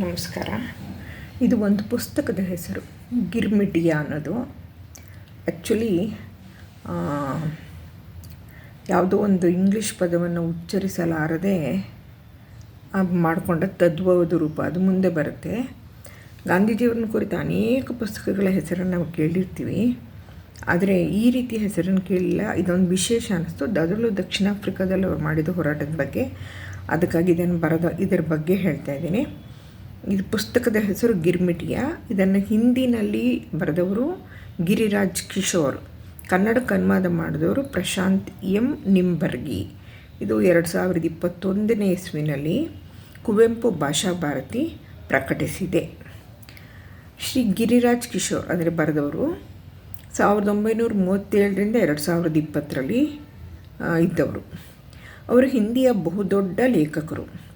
ನಮಸ್ಕಾರ. ಇದು ಒಂದು ಪುಸ್ತಕದ ಹೆಸರು ಗಿರ್ಮಿಡಿಯಾ ಅನ್ನೋದು. ಆ್ಯಕ್ಚುಲಿ ಯಾವುದೋ ಒಂದು ಇಂಗ್ಲೀಷ್ ಪದವನ್ನು ಉಚ್ಚರಿಸಲಾರದೆ ಮಾಡಿಕೊಂಡ ತದ್ವದ ರೂಪ, ಅದು ಮುಂದೆ ಬರುತ್ತೆ. ಗಾಂಧೀಜಿಯವ್ರನ್ನ ಕುರಿತು ಅನೇಕ ಪುಸ್ತಕಗಳ ಹೆಸರನ್ನು ನಾವು ಕೇಳಿರ್ತೀವಿ. ಆದರೆ ಈ ರೀತಿಯ ಹೆಸರನ್ನು ಕೇಳಿಲ್ಲ. ಇದೊಂದು ವಿಶೇಷ ಅನ್ನಿಸ್ತು ಅದರಲ್ಲೂ ದಕ್ಷಿಣ ಆಫ್ರಿಕಾದಲ್ಲಿ ಅವ್ರು ಮಾಡಿದ ಹೋರಾಟದ ಬಗ್ಗೆ, ಅದಕ್ಕಾಗಿ ಇದನ್ನು ಬರೋದು, ಇದರ ಬಗ್ಗೆ ಹೇಳ್ತಾ ಇದ್ದೀನಿ. ಇದು ಪುಸ್ತಕದ ಹೆಸರು ಗಿರ್ಮಿಟಿಯಾ. ಇದನ್ನು ಹಿಂದಿನಲ್ಲಿ ಬರೆದವರು ಗಿರಿರಾಜ್ ಕಿಶೋರ್. ಕನ್ನಡಕ್ಕೆ ಅನುವಾದ ಮಾಡಿದವರು ಪ್ರಶಾಂತ್ ಎಂ ನಿಂಬರ್ಗಿ. ಇದು ಎರಡು ಸಾವಿರದ ಇಪ್ಪತ್ತೊಂದನೇ ಇಸ್ವಿನಲ್ಲಿ ಕುವೆಂಪು ಭಾಷಾ ಭಾರತಿ ಪ್ರಕಟಿಸಿದೆ. ಶ್ರೀ ಗಿರಿರಾಜ್ ಕಿಶೋರ್ ಅಂದರೆ ಬರೆದವರು ಸಾವಿರದ ಒಂಬೈನೂರ ಮೂವತ್ತೇಳರಿಂದ ಎರಡು ಸಾವಿರದ ಇಪ್ಪತ್ತರಲ್ಲಿ ಇದ್ದವರು. ಅವರು ಹಿಂದಿಯ ಬಹುದೊಡ್ಡ ಲೇಖಕರು.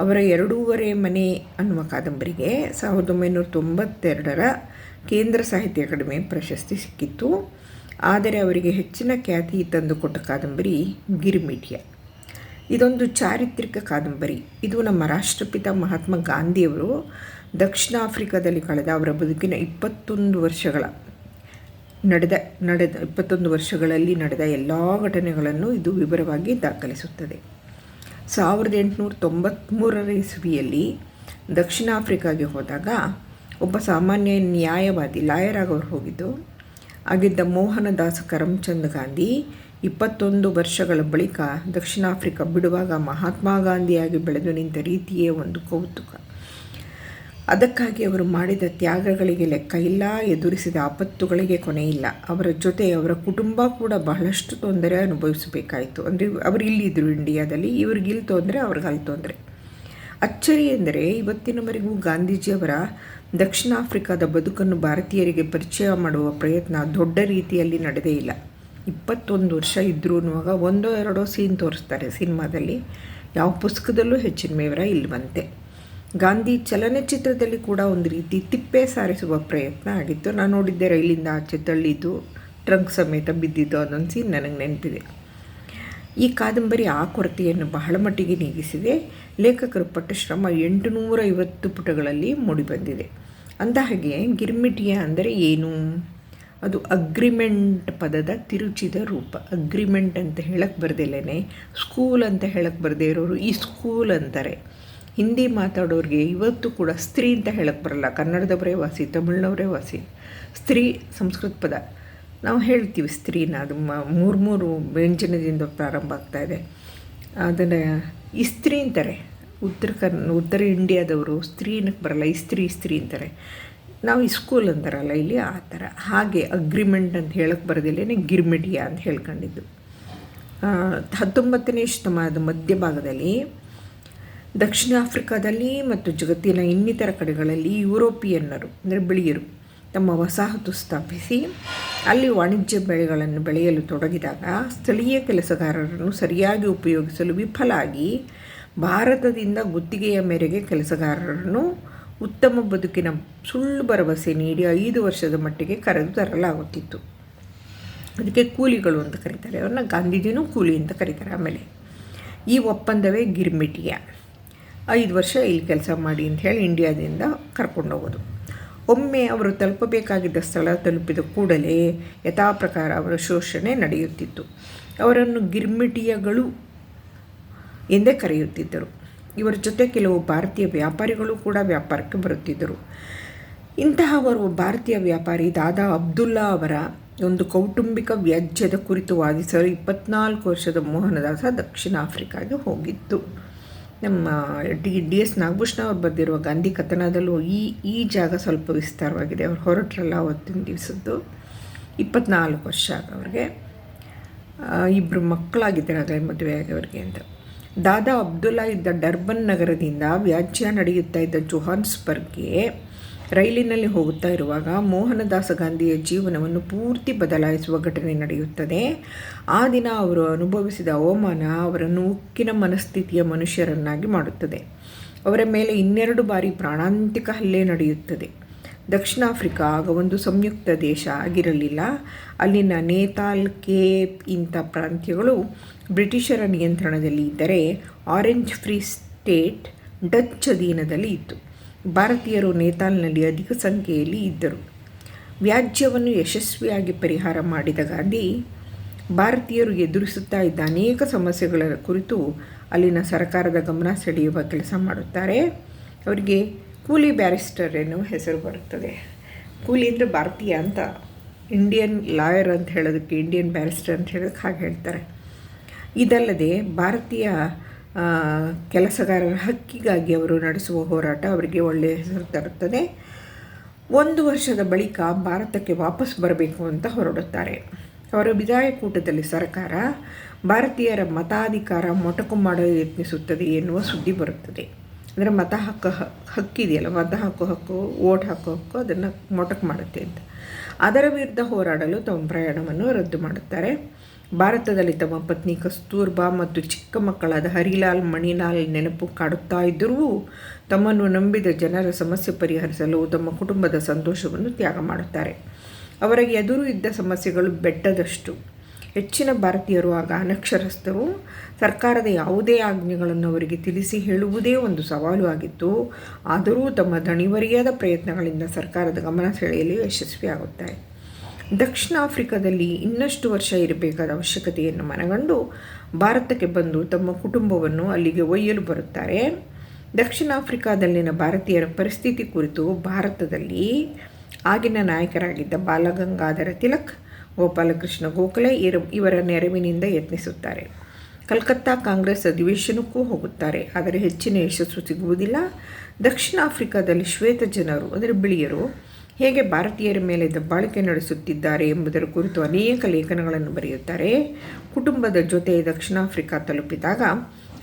ಅವರ ಎರಡೂವರೆ ಮನೆ ಅನ್ನುವ ಕಾದಂಬರಿಗೆ ಸಾವಿರದ ಒಂಬೈನೂರ ತೊಂಬತ್ತೆರಡರ ಕೇಂದ್ರ ಸಾಹಿತ್ಯ ಅಕಾಡೆಮಿ ಪ್ರಶಸ್ತಿ ಸಿಕ್ಕಿತ್ತು. ಆದರೆ ಅವರಿಗೆ ಹೆಚ್ಚಿನ ಖ್ಯಾತಿ ತಂದುಕೊಟ್ಟ ಕಾದಂಬರಿ ಗಿರ್ಮಿಟಿಯ ಇದೊಂದು ಚಾರಿತ್ರಿಕ ಕಾದಂಬರಿ. ಇದು ನಮ್ಮ ರಾಷ್ಟ್ರಪಿತ ಮಹಾತ್ಮ ಗಾಂಧಿಯವರು ದಕ್ಷಿಣ ಆಫ್ರಿಕಾದಲ್ಲಿ ಕಳೆದ ಅವರ ಬದುಕಿನ ಇಪ್ಪತ್ತೊಂದು ವರ್ಷಗಳ ನಡೆದ ನಡೆದ, ಇಪ್ಪತ್ತೊಂದು ವರ್ಷಗಳಲ್ಲಿ ನಡೆದ ಎಲ್ಲ ಘಟನೆಗಳನ್ನು ಇದು ವಿವರವಾಗಿ ದಾಖಲಿಸುತ್ತದೆ. ಸಾವಿರದ ಎಂಟುನೂರ ತೊಂಬತ್ತ್ಮೂರರ ಇಸ್ವಿಯಲ್ಲಿ ದಕ್ಷಿಣ ಆಫ್ರಿಕಾಗೆ ಹೋದಾಗ ಒಬ್ಬ ಸಾಮಾನ್ಯ ನ್ಯಾಯವಾದಿ ಲಾಯರ್ ಆಗೋರು ಹೋಗಿದ್ದು, ಆಗಿದ್ದ ಮೋಹನ ಮೋಹನದಾಸ ಕರಮ್ಚಂದ್ ಗಾಂಧಿ ಇಪ್ಪತ್ತೊಂದು ವರ್ಷಗಳ ಬಳಿಕ ದಕ್ಷಿಣ ಆಫ್ರಿಕಾ ಬಿಡುವಾಗ ಮಹಾತ್ಮ ಗಾಂಧಿಯಾಗಿ ಬೆಳೆದು ನಿಂತ ರೀತಿಯೇ ಒಂದು ಕೌತುಕ. ಅದಕ್ಕಾಗಿ ಅವರು ಮಾಡಿದ ತ್ಯಾಗಗಳಿಗೆ ಲೆಕ್ಕ ಇಲ್ಲ, ಎದುರಿಸಿದ ಆಪತ್ತುಗಳಿಗೆ ಕೊನೆ ಇಲ್ಲ. ಅವರ ಜೊತೆ ಅವರ ಕುಟುಂಬ ಕೂಡ ಬಹಳಷ್ಟು ತೊಂದರೆ ಅನುಭವಿಸಬೇಕಾಯಿತು. ಅಂದರೆ ಅವರು ಇಲ್ಲಿದ್ದರು ಇಂಡಿಯಾದಲ್ಲಿ ಇವ್ರಿಗಿಲ್ಲಿ ತೊಂದರೆ, ಅವ್ರಿಗೆ ಅಲ್ಲಿ ತೊಂದರೆ. ಅಚ್ಚರಿ ಎಂದರೆ ಇವತ್ತಿನವರೆಗೂ ಗಾಂಧೀಜಿಯವರ ದಕ್ಷಿಣ ಆಫ್ರಿಕಾದ ಬದುಕನ್ನು ಭಾರತೀಯರಿಗೆ ಪರಿಚಯ ಮಾಡುವ ಪ್ರಯತ್ನ ದೊಡ್ಡ ರೀತಿಯಲ್ಲಿ ನಡೆದೇ ಇಲ್ಲ. ಇಪ್ಪತ್ತೊಂದು ವರ್ಷ ಇದ್ದರೂ ಅನ್ನುವಾಗ ಒಂದೋ ಎರಡೋ ಸೀನ್ ತೋರಿಸ್ತಾರೆ ಸಿನಿಮಾದಲ್ಲಿ. ಯಾವ ಪುಸ್ತಕದಲ್ಲೂ ಹೆಚ್ಚಿನ ಮೇವರ ಇಲ್ಲವಂತೆ ಗಾಂಧಿ ಚಲನಚಿತ್ರದಲ್ಲಿ ಕೂಡ ಒಂದು ರೀತಿ ತಿಪ್ಪೆ ಸಾರಿಸುವ ಪ್ರಯತ್ನ ಆಗಿತ್ತು. ನಾನು ನೋಡಿದ್ದೆ ರೈಲಿಂದ ಆಚೆ ತಳ್ಳಿದ್ದು ಟ್ರಂಕ್ ಸಮೇತ ಬಿದ್ದಿದ್ದು, ಅದೊಂದು ಸೀನ್ ನನಗೆ ನೆನಪಿದೆ. ಈ ಕಾದಂಬರಿ ಆ ಕೊರತೆಯನ್ನು ಬಹಳ ಮಟ್ಟಿಗೆ ನೀಗಿಸಿದೆ. ಲೇಖಕರು ಪಟ್ಟ ಶ್ರಮ ಎಂಟುನೂರ ಐವತ್ತು ಪುಟಗಳಲ್ಲಿ ಮೂಡಿಬಂದಿದೆ. ಅಂದ ಹಾಗೆ ಗಿರ್ಮಿಟಿಯ ಅಂದರೆ ಏನು? ಅದು ಅಗ್ರಿಮೆಂಟ್ ಪದದ ತಿರುಚಿದ ರೂಪ. ಅಗ್ರಿಮೆಂಟ್ ಅಂತ ಹೇಳಕ್ಕೆ ಬರ್ದಿಲ್ಲೇ ಸ್ಕೂಲ್ ಅಂತ ಹೇಳಕ್ಕೆ ಬರದೇ ಇರೋರು ಈ ಸ್ಕೂಲ್ ಅಂತಾರೆ. ಹಿಂದಿ ಮಾತಾಡೋರಿಗೆ ಇವತ್ತು ಕೂಡ ಸ್ತ್ರೀ ಅಂತ ಹೇಳಕ್ಕೆ ಬರಲ್ಲ. ಕನ್ನಡದವರೇ ವಾಸಿ ತಮಿಳ್ನವರೇ ವಾಸಿ ಸ್ತ್ರೀ ಸಂಸ್ಕೃತ ಪದ. ನಾವು ಹೇಳ್ತೀವಿ ಸ್ತ್ರೀನ. ಅದು ಮೂರು ಮೂರು ವ್ಯಂಜನದಿಂದ ಪ್ರಾರಂಭ ಇದೆ. ಅದನ್ನು ಇಸ್ತ್ರಿ ಅಂತಾರೆ. ಉತ್ತರ ಕರ್ನ, ಉತ್ತರ ಇಂಡಿಯಾದವರು ಸ್ತ್ರೀ ಅನ್ನಕ್ಕೆ ಬರಲ್ಲ ಇಸ್ತ್ರಿ ಇಸ್ತ್ರಿ ಅಂತಾರೆ. ನಾವು ಇಸ್ಕೂಲ್ ಅಂತಾರಲ್ಲ, ಇಲ್ಲಿ ಆ ಥರ. ಹಾಗೆ ಅಗ್ರಿಮೆಂಟ್ ಅಂತ ಹೇಳಕ್ಕೆ ಬರೋದಿಲ್ಲೇ ಗಿರ್ಮಿಡಿಯಾ ಅಂತ ಹೇಳ್ಕೊಂಡಿದ್ದು. ಹತ್ತೊಂಬತ್ತನೇ ಶತಮಾನದ ಮಧ್ಯಭಾಗದಲ್ಲಿ ದಕ್ಷಿಣ ಆಫ್ರಿಕಾದಲ್ಲಿ ಮತ್ತು ಜಗತ್ತಿನ ಇನ್ನಿತರ ಕಡೆಗಳಲ್ಲಿ ಯುರೋಪಿಯನ್ನರು, ಅಂದರೆ ಬಿಳಿಯರು, ತಮ್ಮ ವಸಾಹತು ಸ್ಥಾಪಿಸಿ ಅಲ್ಲಿ ವಾಣಿಜ್ಯ ಬೆಳೆಗಳನ್ನು ಬೆಳೆಯಲು ತೊಡಗಿದಾಗ ಸ್ಥಳೀಯ ಕೆಲಸಗಾರರನ್ನು ಸರಿಯಾಗಿ ಉಪಯೋಗಿಸಲು ವಿಫಲಾಗಿ ಭಾರತದಿಂದ ಗುತ್ತಿಗೆಯ ಮೇರೆಗೆ ಕೆಲಸಗಾರರನ್ನು ಉತ್ತಮ ಬದುಕಿನ ಸುಳ್ಳು ಭರವಸೆ ನೀಡಿ ಐದು ವರ್ಷದ ಮಟ್ಟಿಗೆ ಕರೆದು ತರಲಾಗುತ್ತಿತ್ತು. ಅದಕ್ಕೆ ಕೂಲಿಗಳು ಅಂತ ಕರೀತಾರೆ. ಅವ್ರನ್ನ ಗಾಂಧೀಜಿನೂ ಕೂಲಿ ಅಂತ ಕರೀತಾರೆ ಆಮೇಲೆ. ಈ ಒಪ್ಪಂದವೇ ಗಿರ್ಮಿಟಿಯ. ಐದು ವರ್ಷ ಇಲ್ಲಿ ಕೆಲಸ ಮಾಡಿ ಅಂತ ಹೇಳಿ ಇಂಡಿಯಾದಿಂದ ಕರ್ಕೊಂಡು ಹೋಗೋದು. ಒಮ್ಮೆ ಅವರು ತಲುಪಬೇಕಾಗಿದ್ದ ಸ್ಥಳ ತಲುಪಿದ ಕೂಡಲೇ ಯಥಾಪ್ರಕಾರ ಅವರ ಶೋಷಣೆ ನಡೆಯುತ್ತಿತ್ತು. ಅವರನ್ನು ಗಿರ್ಮಿಟಿಯಗಳು ಎಂದೇ ಕರೆಯುತ್ತಿದ್ದರು. ಇವರ ಜೊತೆ ಕೆಲವು ಭಾರತೀಯ ವ್ಯಾಪಾರಿಗಳು ಕೂಡ ವ್ಯಾಪಾರಕ್ಕೆ ಬರುತ್ತಿದ್ದರು. ಇಂತಹ ಅವರು ಭಾರತೀಯ ವ್ಯಾಪಾರಿ ದಾದಾ ಅಬ್ದುಲ್ಲಾ ಅವರ ಒಂದು ಕೌಟುಂಬಿಕ ವ್ಯಾಜ್ಯದ ಕುರಿತು ವಾದಿಸಲು ಇಪ್ಪತ್ನಾಲ್ಕು ವರ್ಷದ ಮೋಹನದಾಸ ದಕ್ಷಿಣ ಆಫ್ರಿಕಾಗೆ ಹೋಗಿತ್ತು. ನಮ್ಮ ಡಿ ಡಿ ಎಸ್ ನಾಗಭೂಷಣ ಅವ್ರು ಬರೆದಿರುವ ಗಾಂಧಿ ಕಥನದಲ್ಲೂ ಈ ಈ ಜಾಗ ಸ್ವಲ್ಪ ವಿಸ್ತಾರವಾಗಿದೆ. ಅವ್ರು ಹೊರಟ್ರಲ್ಲ ಅವತ್ತಿನ ದಿವಸದ್ದು. ಇಪ್ಪತ್ನಾಲ್ಕು ವರ್ಷ ಅವ್ರಿಗೆ ಇಬ್ಬರು ಮಕ್ಕಳಾಗಿದ್ದಾರೆ ಆಗಲೇ ಮದುವೆ ಆಗವ್ರಿಗೆ ಅಂತ. ದಾದಾ ಅಬ್ದುಲ್ಲಾ ಇದ್ದ ಡರ್ಬನ್ ನಗರದಿಂದ ವ್ಯಾಜ್ಯ ನಡೆಯುತ್ತಾ ಇದ್ದ ಜೊಹಾನ್ಸ್ಬರ್ಗ್ಗೆ ರೈಲಿನಲ್ಲಿ ಹೋಗುತ್ತಾ ಇರುವಾಗ ಮೋಹನದಾಸ ಗಾಂಧಿಯ ಜೀವನವನ್ನು ಪೂರ್ತಿ ಬದಲಾಯಿಸುವ ಘಟನೆ ನಡೆಯುತ್ತದೆ. ಆ ದಿನ ಅವರು ಅನುಭವಿಸಿದ ಅವಮಾನ ಅವರನ್ನು ಉಕ್ಕಿನ ಮನಸ್ಥಿತಿಯ ಮನುಷ್ಯರನ್ನಾಗಿ ಮಾಡುತ್ತದೆ. ಅವರ ಮೇಲೆ ಇನ್ನೆರಡು ಬಾರಿ ಪ್ರಾಣಾಂತಿಕ ಹಲ್ಲೆ ನಡೆಯುತ್ತದೆ. ದಕ್ಷಿಣ ಆಫ್ರಿಕಾ ಆಗ ಒಂದು ಸಂಯುಕ್ತ ದೇಶ ಆಗಿರಲಿಲ್ಲ. ಅಲ್ಲಿನ ನೇತಾಲ್, ಕೇಪ್ ಇಂಥ ಪ್ರಾಂತ್ಯಗಳು ಬ್ರಿಟಿಷರ ನಿಯಂತ್ರಣದಲ್ಲಿ ಇದ್ದರೆ ಆರೆಂಜ್ ಫ್ರೀ ಸ್ಟೇಟ್ ಡಚ್ ಅಧೀನದಲ್ಲಿ ಇತ್ತು. ಭಾರತೀಯರು ನೇತಾಲ್ನಲ್ಲಿ ಅಧಿಕ ಸಂಖ್ಯೆಯಲ್ಲಿ ಇದ್ದರು. ವ್ಯಾಜ್ಯವನ್ನು ಯಶಸ್ವಿಯಾಗಿ ಪರಿಹಾರ ಮಾಡಿದ ಗಾಂಧಿ, ಭಾರತೀಯರು ಎದುರಿಸುತ್ತಾ ಇದ್ದ ಅನೇಕ ಸಮಸ್ಯೆಗಳ ಕುರಿತು ಅಲ್ಲಿನ ಸರ್ಕಾರದ ಗಮನ ಸೆಳೆಯುವ ಕೆಲಸ ಮಾಡುತ್ತಾರೆ. ಅವರಿಗೆ ಕೂಲಿ ಬ್ಯಾರಿಸ್ಟರ್ ಎನ್ನುವ ಹೆಸರು ಬರುತ್ತದೆ. ಕೂಲಿ ಅಂದರೆ ಭಾರತೀಯ ಅಂತ, ಇಂಡಿಯನ್ ಲಾಯರ್ ಅಂತ ಹೇಳೋದಕ್ಕೆ ಇಂಡಿಯನ್ ಬ್ಯಾರಿಸ್ಟರ್ ಅಂತ ಹೇಳೋದಕ್ಕೆ ಹಾಗೆ ಹೇಳ್ತಾರೆ. ಇದಲ್ಲದೆ ಭಾರತೀಯ ಕೆಲಸಗಾರರ ಹಕ್ಕಿಗಾಗಿ ಅವರು ನಡೆಸುವ ಹೋರಾಟ ಅವರಿಗೆ ಒಳ್ಳೆಯ ಹೆಸರು ತರುತ್ತದೆ. ಒಂದು ವರ್ಷದ ಬಳಿಕ ಭಾರತಕ್ಕೆ ವಾಪಸ್ ಬರಬೇಕು ಅಂತ ಹೊರಡುತ್ತಾರೆ. ಅವರ ಕೂಟದಲ್ಲಿ ಸರ್ಕಾರ ಭಾರತೀಯರ ಮತಾಧಿಕಾರ ಮೊಟಕು ಮಾಡಲು ಯತ್ನಿಸುತ್ತದೆ ಎನ್ನುವ ಸುದ್ದಿ ಬರುತ್ತದೆ. ಅಂದರೆ ಮತ ಹಕ್ಕು ಹಕ್ಕಿದೆಯಲ್ಲ ಮತ ಹಕ್ಕು ಹಕ್ಕು ಓಟ್ ಹಾಕೋ ಹಕ್ಕು ಅದನ್ನು ಮೊಟಕು ಮಾಡುತ್ತೆ ಅಂತ. ಅದರ ವಿರುದ್ಧ ಹೋರಾಡಲು ತಮ್ಮ ಪ್ರಯಾಣವನ್ನು ರದ್ದು ಮಾಡುತ್ತಾರೆ. ಭಾರತದಲ್ಲಿ ತಮ್ಮ ಪತ್ನಿ ಕಸ್ತೂರ್ಬಾ ಮತ್ತು ಚಿಕ್ಕ ಮಕ್ಕಳಾದ ಹರಿಲಾಲ್, ಮಣಿಲಾಲ್ ನೆನಪು ಕಾಡುತ್ತಾ ಇದ್ದರೂ ತಮ್ಮನ್ನು ನಂಬಿದ ಜನರ ಸಮಸ್ಯೆ ಪರಿಹರಿಸಲು ತಮ್ಮ ಕುಟುಂಬದ ಸಂತೋಷವನ್ನು ತ್ಯಾಗ ಮಾಡುತ್ತಾರೆ. ಅವರಿಗೆ ಎದುರು ಇದ್ದ ಸಮಸ್ಯೆಗಳು ಬೆಟ್ಟದಷ್ಟು. ಹೆಚ್ಚಿನ ಭಾರತೀಯರು ಆಗ ಅನಕ್ಷರಸ್ಥರು. ಸರ್ಕಾರದ ಯಾವುದೇ ಆಜ್ಞೆಗಳನ್ನು ಅವರಿಗೆ ತಿಳಿಸಿ ಹೇಳುವುದೇ ಒಂದು ಸವಾಲು ಆಗಿತ್ತು. ಆದರೂ ತಮ್ಮ ದಣಿವರಿಯಾದ ಪ್ರಯತ್ನಗಳಿಂದ ಸರ್ಕಾರದ ಗಮನ ಸೆಳೆಯಲು ಯಶಸ್ವಿಯಾಗುತ್ತಾರೆ. ದಕ್ಷಿಣ ಆಫ್ರಿಕಾದಲ್ಲಿ ಇನ್ನಷ್ಟು ವರ್ಷ ಇರಬೇಕಾದ ಅವಶ್ಯಕತೆಯನ್ನು ಮನಗಂಡು ಭಾರತಕ್ಕೆ ಬಂದು ತಮ್ಮ ಕುಟುಂಬವನ್ನು ಅಲ್ಲಿಗೆ ಒಯ್ಯಲು ಬರುತ್ತಾರೆ. ದಕ್ಷಿಣ ಆಫ್ರಿಕಾದಲ್ಲಿನ ಭಾರತೀಯರ ಪರಿಸ್ಥಿತಿ ಕುರಿತು ಭಾರತದಲ್ಲಿ ಆಗಿನ ನಾಯಕರಾಗಿದ್ದ ಬಾಲಗಂಗಾಧರ ತಿಲಕ್, ಗೋಪಾಲಕೃಷ್ಣ ಗೋಖಲೆ ಇವರ ನೆರವಿನಿಂದ ಯತ್ನಿಸುತ್ತಾರೆ. ಕಲ್ಕತ್ತಾ ಕಾಂಗ್ರೆಸ್ ಅಧಿವೇಶನಕ್ಕೂ ಹೋಗುತ್ತಾರೆ. ಆದರೆ ಹೆಚ್ಚಿನ ಯಶಸ್ಸು ಸಿಗುವುದಿಲ್ಲ. ದಕ್ಷಿಣ ಆಫ್ರಿಕಾದಲ್ಲಿ ಶ್ವೇತ ಜನರು, ಅಂದರೆ ಬಿಳಿಯರು ಹೇಗೆ ಭಾರತೀಯರ ಮೇಲೆ ದಬ್ಬಾಳಿಕೆ ನಡೆಸುತ್ತಿದ್ದಾರೆ ಎಂಬುದರ ಕುರಿತು ಅನೇಕ ಲೇಖನಗಳನ್ನು ಬರೆಯುತ್ತಾರೆ. ಕುಟುಂಬದ ಜೊತೆ ದಕ್ಷಿಣ ಆಫ್ರಿಕಾ ತಲುಪಿದಾಗ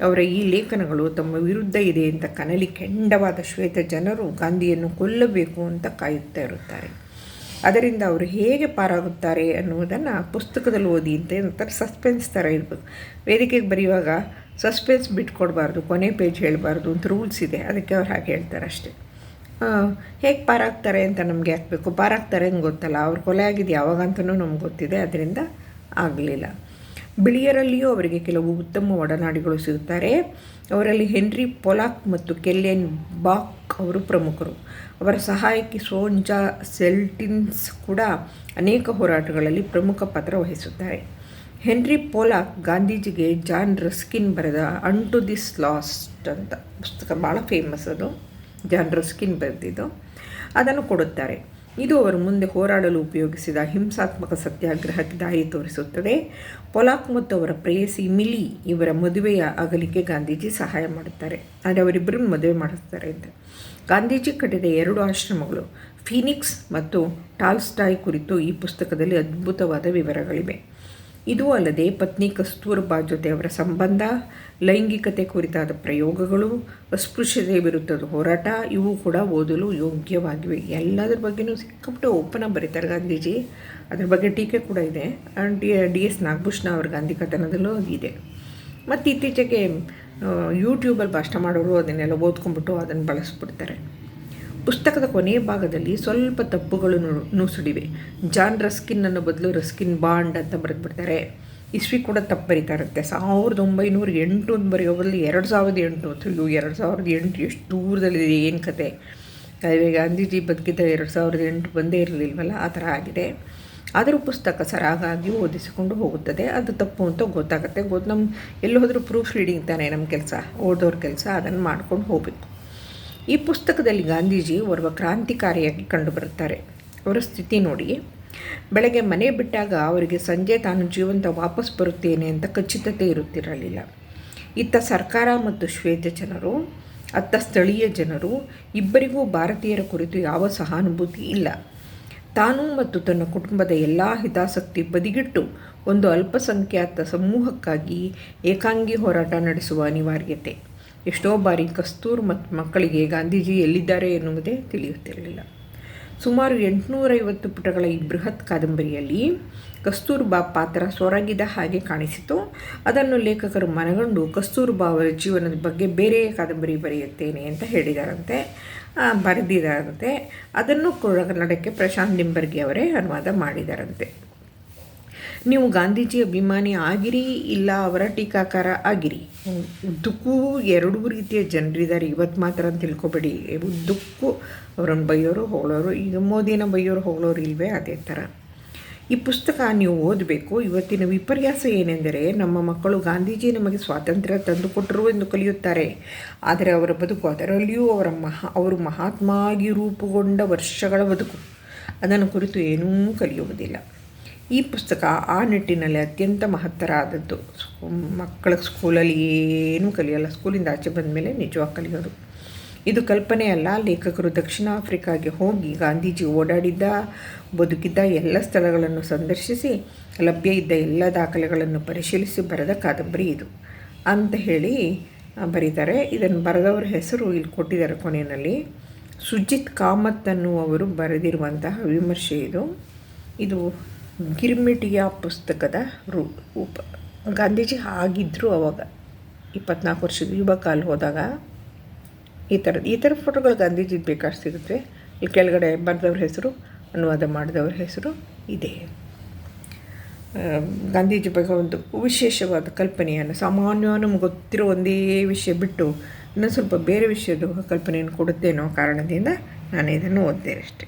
ಅವರ ಈ ಲೇಖನಗಳು ತಮ್ಮ ವಿರುದ್ಧ ಇದೆ ಅಂತ ಕನಲಿ ಕೆಂಡವಾದ ಶ್ವೇತ ಜನರು ಗಾಂಧಿಯನ್ನು ಕೊಲ್ಲಬೇಕು ಅಂತ ಕಾಯುತ್ತಾ ಇರುತ್ತಾರೆ. ಅದರಿಂದ ಅವರು ಹೇಗೆ ಪಾರಾಗುತ್ತಾರೆ ಅನ್ನುವುದನ್ನು ಪುಸ್ತಕದಲ್ಲಿ ಓದಿ ಅಂತ ಏನಂತಾರೆ ಸಸ್ಪೆನ್ಸ್ ಥರ ಇರಬೇಕು. ವೇದಿಕೆಗೆ ಬರೆಯುವಾಗ ಸಸ್ಪೆನ್ಸ್ ಬಿಟ್ಕೊಡ್ಬಾರ್ದು, ಕೊನೆ ಪೇಜ್ ಹೇಳಬಾರ್ದು ಅಂತ ರೂಲ್ಸ್ ಇದೆ. ಅದಕ್ಕೆ ಅವ್ರು ಹಾಗೆ ಹೇಳ್ತಾರೆ ಅಷ್ಟೇ. ಹೇಗೆ ಪಾರಾಗ್ತಾರೆ ಅಂತ ನಮಗೆ ಹಾಕ್ಬೇಕು ಪಾರಾಗ್ತಾರೆ ಅಂತ ಗೊತ್ತಲ್ಲ. ಅವ್ರು ಕೊಲೆ ಆಗಿದ್ದು ಯಾವಾಗ ಅಂತಲೂ ನಮ್ಗೆ ಗೊತ್ತಿದೆ, ಅದರಿಂದ ಆಗಲಿಲ್ಲ. ಬಿಳಿಯರಲ್ಲಿಯೂ ಅವರಿಗೆ ಕೆಲವು ಉತ್ತಮ ಒಡನಾಡಿಗಳು ಸಿಗುತ್ತಾರೆ. ಅವರಲ್ಲಿ ಹೆನ್ರಿ ಪೊಲಾಕ್ ಮತ್ತು ಕೆಲ್ಲೆನ್ ಬಾಕ್ ಅವರು ಪ್ರಮುಖರು. ಅವರ ಸಹಾಯಕಿ ಸೋಂಜಾ ಸೆಲ್ಟಿನ್ಸ್ ಕೂಡ ಅನೇಕ ಹೋರಾಟಗಳಲ್ಲಿ ಪ್ರಮುಖ ಪಾತ್ರ ವಹಿಸುತ್ತಾರೆ. ಹೆನ್ರಿ ಪೋಲಾಕ್ ಗಾಂಧೀಜಿಗೆ ಜಾನ್ ರಸ್ಕಿನ್ ಬರೆದ ಅಂಟು ದಿಸ್ ಲಾಸ್ಟ್ ಅಂತ ಪುಸ್ತಕ ಭಾಳ ಫೇಮಸ್ ಅದು. ಜಾನ್ ಸ್ಕಿನ್ ಬರೆದಿದ್ದು ಅದನ್ನು ಕೊಡುತ್ತಾರೆ. ಇದು ಅವರು ಮುಂದೆ ಹೋರಾಡಲು ಉಪಯೋಗಿಸಿದ ಹಿಂಸಾತ್ಮಕ ಸತ್ಯಾಗ್ರಹಕ್ಕೆ ದಾರಿ ತೋರಿಸುತ್ತದೆ. ಪೊಲಾಕ್ ಮತ್ತು ಅವರ ಪ್ರೇಯಸಿ ಮಿಲಿ ಇವರ ಮದುವೆಯ ಅಗಲಿಕೆ ಗಾಂಧೀಜಿ ಸಹಾಯ ಮಾಡುತ್ತಾರೆ. ಆದರೆ ಅವರಿಬ್ಬರನ್ನು ಮದುವೆ ಮಾಡಿಸ್ತಾರೆ ಅಂತ. ಗಾಂಧೀಜಿ ಕಟ್ಟಿದ ಎರಡು ಆಶ್ರಮಗಳು, ಫೀನಿಕ್ಸ್ ಮತ್ತು ಟಾಲ್ಸ್ಟಾಯ್ ಕುರಿತು ಈ ಪುಸ್ತಕದಲ್ಲಿ ಅದ್ಭುತವಾದ ವಿವರಗಳಿವೆ. ಇದೂ ಅಲ್ಲದೆ ಪತ್ನಿ ಕಸ್ತೂರ್ಬಾ ಜೊತೆ ಅವರ ಸಂಬಂಧ, ಲೈಂಗಿಕತೆ ಕುರಿತಾದ ಪ್ರಯೋಗಗಳು, ಅಸ್ಪೃಶ್ಯತೆ ವಿರುದ್ಧದ ಹೋರಾಟ, ಇವು ಕೂಡ ಓದಲು ಯೋಗ್ಯವಾಗಿವೆ. ಎಲ್ಲದರ ಬಗ್ಗೆಯೂ ಸಿಕ್ಕಾಪಟ್ಟೆ ಓಪನಾಗಿ ಬರೀತಾರೆ ಗಾಂಧೀಜಿ. ಅದ್ರ ಬಗ್ಗೆ ಟೀಕೆ ಕೂಡ ಇದೆ. ಡಿ ಡಿ ಎಸ್ ನಾಗಭೂಷಣ ಅವ್ರ ಗಾಂಧಿ ಕಥನದಲ್ಲೂ ಇದೆ ಮತ್ತು ಇತ್ತೀಚೆಗೆ ಯೂಟ್ಯೂಬಲ್ಲಿ ಭಾಷಣ ಮಾಡೋರು ಅದನ್ನೆಲ್ಲ ಓದ್ಕೊಂಡ್ಬಿಟ್ಟು ಅದನ್ನು ಬಳಸ್ಬಿಡ್ತಾರೆ. ಪುಸ್ತಕದ ಕೊನೆಯ ಭಾಗದಲ್ಲಿ ಸ್ವಲ್ಪ ತಪ್ಪುಗಳು ನುಸುಡಿವೆ ಜಾನ್ ರಸ್ಕಿನ್ ಅನ್ನೋ ಬದಲು ರಸ್ಕಿನ್ ಬಾಂಡ್ ಅಂತ ಬರೆದ್ಬಿಡ್ತಾರೆ. ಇಸ್ವಿ ಕೂಡ ತಪ್ಪು ಬರೀತಾ ಇರುತ್ತೆ. ಸಾವಿರದ ಒಂಬೈನೂರ ಎಂಟು ಅಂತ ಬರೆಯೋ ಬದಲು ಎರಡು ಸಾವಿರದ ಎಂಟು ಅಯ್ಯೋ ಎರಡು ಸಾವಿರದ ಎಂಟು ಎಷ್ಟು ದೂರದಲ್ಲಿದೆ ಏನು ಕತೆ. ಅದೇ ಗಾಂಧೀಜಿ ಬದುಕಿದ್ದ ಎರಡು ಸಾವಿರದ ಎಂಟು ಬಂದೇ ಇರಲಿಲ್ವಲ್ಲ, ಆ ಥರ ಆಗಿದೆ. ಆದರೂ ಪುಸ್ತಕ ಸರಾಗಾಗಿ ಓದಿಸಿಕೊಂಡು ಹೋಗುತ್ತದೆ. ಅದು ತಪ್ಪು ಅಂತ ಗೊತ್ತಾಗುತ್ತೆ. ಗೊತ್ತು ನಮ್ಮ ಎಲ್ಲಿ ಹೋದರೂ ಪ್ರೂಫ್ ರೀಡಿಂಗ್ ತಾನೇ ನಮ್ಮ ಕೆಲಸ. ಓದೋರ ಕೆಲಸ ಅದನ್ನು ಮಾಡ್ಕೊಂಡು ಹೋಗಬೇಕು. ಈ ಪುಸ್ತಕದಲ್ಲಿ ಗಾಂಧೀಜಿ ಓರ್ವ ಕ್ರಾಂತಿಕಾರಿಯಾಗಿ ಕಂಡುಬರುತ್ತಾರೆ. ಅವರ ಸ್ಥಿತಿ ನೋಡಿ. ಬೆಳಗ್ಗೆ ಮನೆ ಬಿಟ್ಟಾಗ ಅವರಿಗೆ ಸಂಜೆ ತಾನು ಜೀವಂತ ವಾಪಸ್ ಬರುತ್ತೇನೆ ಅಂತ ಖಚಿತತೆ ಇರುತ್ತಿರಲಿಲ್ಲ. ಇತ್ತ ಸರ್ಕಾರ ಮತ್ತು ಶ್ವೇತ ಜನರು, ಅತ್ತ ಸ್ಥಳೀಯ ಜನರು, ಇಬ್ಬರಿಗೂ ಭಾರತೀಯರ ಕುರಿತು ಯಾವ ಸಹಾನುಭೂತಿ ಇಲ್ಲ. ತಾನು ಮತ್ತು ತನ್ನ ಕುಟುಂಬದ ಎಲ್ಲ ಹಿತಾಸಕ್ತಿ ಬದಿಗಿಟ್ಟು ಒಂದು ಅಲ್ಪಸಂಖ್ಯಾತ ಸಮೂಹಕ್ಕಾಗಿ ಏಕಾಂಗಿ ಹೋರಾಟ ನಡೆಸುವ ಅನಿವಾರ್ಯತೆ. ಎಷ್ಟೋ ಬಾರಿ ಕಸ್ತೂರ್ ಮತ್ತು ಮಕ್ಕಳಿಗೆ ಗಾಂಧೀಜಿ ಎಲ್ಲಿದ್ದಾರೆ ಎನ್ನುವುದೇ ತಿಳಿಯುತ್ತಿರಲಿಲ್ಲ. ಸುಮಾರು ಎಂಟುನೂರೈವತ್ತು ಪುಟಗಳ ಈ ಬೃಹತ್ ಕಾದಂಬರಿಯಲ್ಲಿ ಕಸ್ತೂರ್ಬಾ ಪಾತ್ರ ಸೊರಗಿದ ಹಾಗೆ ಕಾಣಿಸಿತು. ಅದನ್ನು ಲೇಖಕರು ಮನಗಂಡು ಕಸ್ತೂರ್ಬಾ ಅವರ ಜೀವನದ ಬಗ್ಗೆ ಬೇರೆ ಕಾದಂಬರಿ ಬರೆಯುತ್ತೇನೆ ಅಂತ ಹೇಳಿದಾರಂತೆ. ಬರೆದಿದ್ದಾರಂತೆ ಅದನ್ನು ಕನ್ನಡಕ್ಕೆ ಪ್ರಶಾಂತ್ ನಿಂಬರ್ಗಿ ಅವರೇ ಅನುವಾದ ಮಾಡಿದಾರಂತೆ. ನೀವು ಗಾಂಧೀಜಿ ಅಭಿಮಾನಿ ಆಗಿರಿ ಇಲ್ಲ ಅವರ ಟೀಕಾಕಾರ ಆಗಿರಿ? ಉದ್ದಕ್ಕೂ ಎರಡೂ ರೀತಿಯ ಜನರಿದ್ದಾರೆ ಇವತ್ತು ಮಾತ್ರ ಅಂತ ತಿಳ್ಕೊಬೇಡಿ. ಉದ್ದಕ್ಕೂ ಅವ್ರನ್ನ ಬೈಯೋರು ಹೋಗೋರು ಈಗ ಮೋದಿನ ಬೈಯೋರು ಹೋಗೋರು ಇಲ್ವೇ ಅದೇ ಥರ ಈ ಪುಸ್ತಕ ನೀವು ಓದಬೇಕು. ಇವತ್ತಿನ ವಿಪರ್ಯಾಸ ಏನೆಂದರೆ, ನಮ್ಮ ಮಕ್ಕಳು ಗಾಂಧೀಜಿ ನಮಗೆ ಸ್ವಾತಂತ್ರ್ಯ ತಂದುಕೊಟ್ಟರು ಎಂದು ಕಲಿಯುತ್ತಾರೆ. ಆದರೆ ಅವರ ಬದುಕು ಅದರಲ್ಲಿಯೂ ಅವರ ಮಹಾ, ಅವರು ಮಹಾತ್ಮಾಗಿ ರೂಪುಗೊಂಡ ವರ್ಷಗಳ ಬದುಕು. ಅದನ್ನು ಕುರಿತು ಏನೂ ಕಲಿಯುವುದಿಲ್ಲ. ಈ ಪುಸ್ತಕ ಆ ನಿಟ್ಟಿನಲ್ಲಿ ಅತ್ಯಂತ ಮಹತ್ತರ ಮಹತ್ತರಾದದ್ದು ಮಕ್ಕಳ ಸ್ಕೂಲಲ್ಲಿ ಏನೂ ಕಲಿಯಲ್ಲ. ಸ್ಕೂಲಿಂದ ಆಚೆ ಬಂದ ಮೇಲೆ ನಿಜವಾಗಿ ಕಲಿಯೋದು. ಇದು ಕಲ್ಪನೆ ಅಲ್ಲ ಲೇಖಕರು ದಕ್ಷಿಣ ಆಫ್ರಿಕಾಗೆ ಹೋಗಿ ಗಾಂಧೀಜಿ ಓಡಾಡಿದ್ದ, ಬದುಕಿದ್ದ ಎಲ್ಲ ಸ್ಥಳಗಳನ್ನು ಸಂದರ್ಶಿಸಿ, ಲಭ್ಯ ಇದ್ದ ಎಲ್ಲ ದಾಖಲೆಗಳನ್ನು ಪರಿಶೀಲಿಸಿ ಬರೆದ ಕಾದಂಬರಿ ಇದು. ಅಂತ ಹೇಳಿ ಬರೀತಾರೆ. ಇದನ್ನು ಬರೆದವರ ಹೆಸರು ಇಲ್ಲಿ ಕೊಟ್ಟಿದ್ದಾರೆ ಕೊನೆಯಲ್ಲಿ. ಸುಜಿತ್ ಕಾಮತ್ ಅನ್ನುವರು ಬರೆದಿರುವಂತಹ ವಿಮರ್ಶೆ ಇದು. ಇದು ಗಿರ್ಮಿಟಿಯ ಪುಸ್ತಕದ ರೂ, ಉಪ, ಗಾಂಧೀಜಿ ಆಗಿದ್ದರು ಅವಾಗ. ಇಪ್ಪತ್ನಾಲ್ಕು ವರ್ಷದ ಯುವಕ ಅಲ್ಲಿ ಹೋದಾಗ ಈ ಥರದ, ಈ ಥರ ಫೋಟೋಗಳು ಗಾಂಧೀಜಿದು ಬೇಕಾದ್ರೆ ಸಿಗುತ್ತೆ. ಇಲ್ಲಿ ಕೆಳಗಡೆ ಬರೆದವ್ರ ಹೆಸರು, ಅನುವಾದ ಮಾಡಿದವ್ರ ಹೆಸರು ಇದೆ. ಗಾಂಧೀಜಿ ಬಗ್ಗೆ ಒಂದು ವಿಶೇಷವಾದ ಕಲ್ಪನೆಯನ್ನು ಸಾಮಾನ್ಯ ನಮ್ಗೆ ಗೊತ್ತಿರೋ ಒಂದೇ ವಿಷಯ ಬಿಟ್ಟು ಇನ್ನೊಂದು ಸ್ವಲ್ಪ ಬೇರೆ ವಿಷಯದ ಕಲ್ಪನೆಯನ್ನು ಕೊಡುತ್ತೆ ಅನ್ನೋ ಕಾರಣದಿಂದ ನಾನು ಇದನ್ನು ಓದ್ತೇನೆ ಅಷ್ಟೇ.